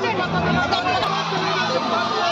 这个。的朋友想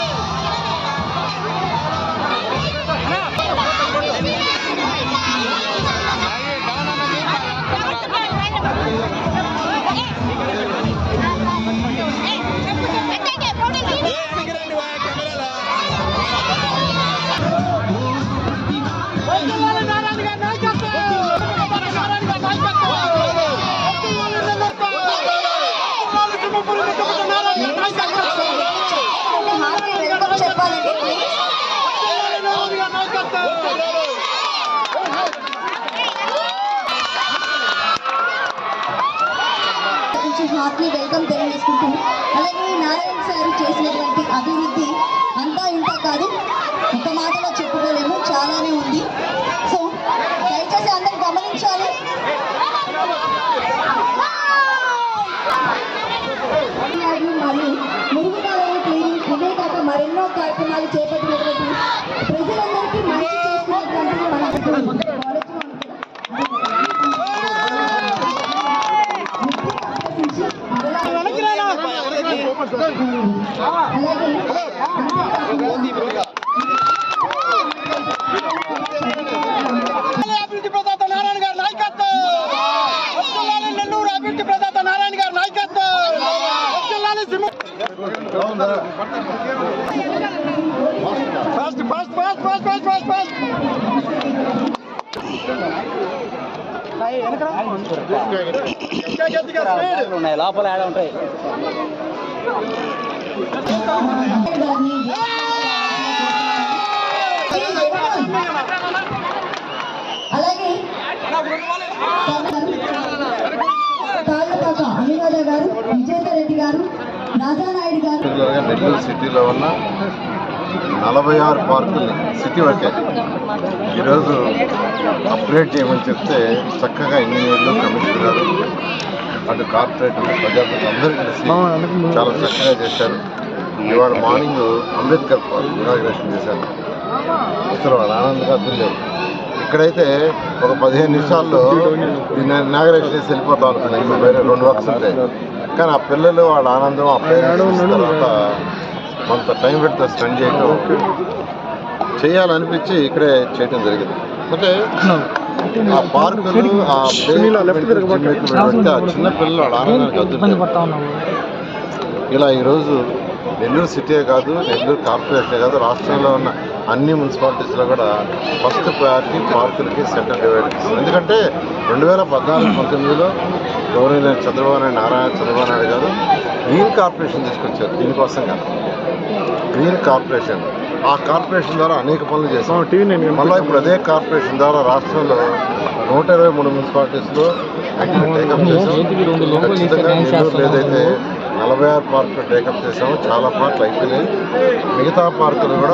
Hartley welcome తెలియజేసుకుంటూ అలాగే Narayana sir చేసినటువంటి అభివృద్ధి అంతా ఇంత కాదు. ఒక మాటలో చెప్పుకోలేము చాలానే ఉంది. సో దయచేసి అందరూ గమనించాలి. మరియు మురుగుకాలను క్లీనింగ్ ఇవే కాక మరెన్నో కార్యక్రమాలు చేపట్టినటువంటి ప్రజలందరికీ మంచి చేస్తున్నటువంటి మన కాలేజీలో అలాగే అభివృద్ధి ప్రదాత నారాయణ గారి నాయకత్వం! నెల్లూరు అభివృద్ధి ప్రదాత నారాయణ గారి నాయకత్వం! Fast fast fast fast fast fast లోపల ఆడ ఉంటాయి. అలాగే తాళ్ళపాక గారు రెడ్డి గారు రాజానాయుడు గారు. నెల్లూరు సిటీలో ఉన్న నలభై ఆరు పార్కుల్ని సిటీ వరకే ఈరోజు అప్గ్రేడ్ చేయమని చెప్తే చక్కగా ఇంజనీర్లు కమిషనర్ అటు కార్పొరేటర్లు ప్రజాప్రతినిధులు అందరూ కలిసి చాలా చక్కగా చేశారు. ఇవాళ మార్నింగ్ అంబేద్కర్ ఇనాగ్రేషన్ చేశారు. అసలు వాళ్ళ ఆనందంగా తెలియదు ఇక్కడైతే ఒక పదిహేను నిమిషాల్లో ఇనాగ్రేషన్ చేసి వెళ్ళిపోతాం అనుకున్నాను ఇంకా వేరే రెండు వర్క్స్ ఉంటాయి. కానీ ఆ పిల్లలు వాళ్ళ ఆనందం ఆ పేరెంట్స్ తర్వాత కొంత టైం పెడితే స్పెండ్ చేయడం చేయాలనిపించి ఇక్కడే చేయడం జరిగింది. అంటే ఆ పార్కులు ఆ పెడితే ఆ చిన్న పిల్లలు వాళ్ళ ఆనందానికి అద్దుతారు ఇలా ఈరోజు నెల్లూరు సిటీ కాదు నెల్లూరు కార్పొరేషన్ కాదు రాష్ట్రంలో ఉన్న అన్ని మున్సిపాలిటీస్లో కూడా ఫస్ట్ ప్రయారిటీ పార్కులకి సెంటర్ డివైడ్ ఇస్తుంది ఎందుకంటే రెండు వేల పద్నాలుగు పంతొమ్మిదిలో గౌరవనీయ చంద్రబాబు నాయుడు నారాయణ చంద్రబాబు నాయుడు గారు గ్రీన్ కార్పొరేషన్ తీసుకొచ్చారు. దీనికోసంగా గ్రీన్ కార్పొరేషన్. ఆ కార్పొరేషన్ ద్వారా అనేక పనులు చేశాం. మళ్ళీ ఇప్పుడు అదే కార్పొరేషన్ ద్వారా రాష్ట్రంలో నూట ఇరవై మూడు మున్సిపాలిటీస్లో ఏదైతే నలభై ఆరు పార్కులు టేకప్ చేసామో చాలా పార్కులు అయిపోయినాయి. మిగతా పార్కులు కూడా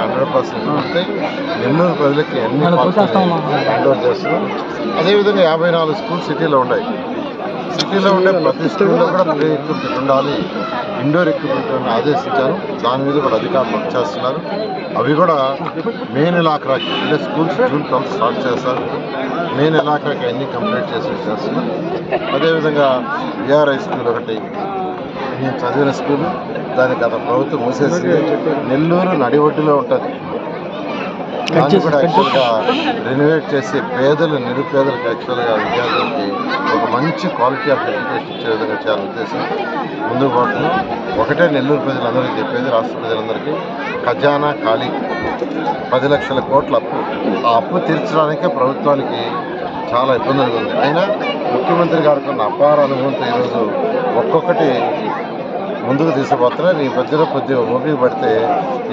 హండ్రెడ్ పర్సెంట్ ఉంటాయి నెల్లూరు ప్రజలకి అన్ని పార్కులు హ్యాండ్ ఓవర్ చేస్తున్నాం? అదేవిధంగా యాభై నాలుగు స్కూల్ సిటీలో ఉన్నాయి. సిటీలో ఉండే ప్రతి స్కూల్లో కూడా ప్లే ఎక్విప్మెంట్ ఉండాలి. ఇండోర్ ఎక్విప్మెంట్ అని ఆదేశించారు. దాని మీద కూడా అధికారులు వర్క్ చేస్తున్నారు. అవి కూడా మే నెలాఖరాకి అంటే స్కూల్స్ జూన్ ట్వెల్త్ స్టార్ట్ చేస్తారు. మే నెలాఖరాకి అన్ని కంప్లీట్ చేసి చేస్తున్నాం అదేవిధంగా విఆర్ఐ స్కూల్ ఒకటి నేను చదివిన స్కూల్ దాన్ని గత ప్రభుత్వం మూసేసింది. నెల్లూరు నడివడ్డులో ఉంటుంది. దాన్ని కూడా యాక్చువల్గా రెనోవేట్ చేసి పేదలు నిరుపేదలకు యాక్చువల్గా విద్యార్థులకి ఒక మంచి క్వాలిటీ ఆఫ్ ఎడ్యుకేషన్ ఇచ్చే విధంగా చేయాలని ఉద్దేశం ముందుకు పోతున్నాం. ఒకటే నెల్లూరు ప్రజలందరికీ చెప్పేది రాష్ట్ర ప్రజలందరికీ ఖజానా ఖాళీ. పది లక్షల కోట్ల అప్పు. ఆ అప్పు తీర్చడానికే ప్రభుత్వానికి చాలా ఇబ్బందులుగా ఉంది. అయినా ముఖ్యమంత్రి గారికి ఉన్న అపార అనుభవంతో ఈరోజు ఒక్కొక్కటి ముందుకు తీసుకుపోతున్నా నీ ప్రజలు కొద్దిగా ఓపిక పడితే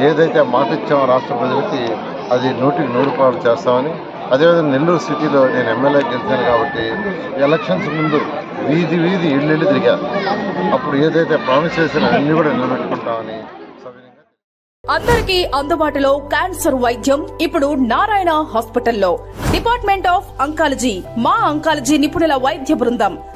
ఏదైతే మాట ఇచ్చామో రాష్ట్ర ప్రజలకి అది నూటికి నూరు పాలు చేస్తామని. అదేవిధంగా నెల్లూరు సిటీలో నేను ఎమ్మెల్యే గెలిచాను కాబట్టి ఎలక్షన్స్ ముందు వీధి వీధి ఇళ్ళెళ్ళి ఇళ్ళు తిరిగా అప్పుడు ఏదైతే ప్రామిస్ చేసిన అన్ని కూడా నిలబెట్టుకుంటామని అందరికీ అందుబాటులో క్యాన్సర్ వైద్యం ఇప్పుడు నారాయణ హాస్పిటల్లో. డిపార్ట్మెంట్ ఆఫ్ అంకాలజీ మా అంకాలజీ నిపుణుల వైద్య బృందం.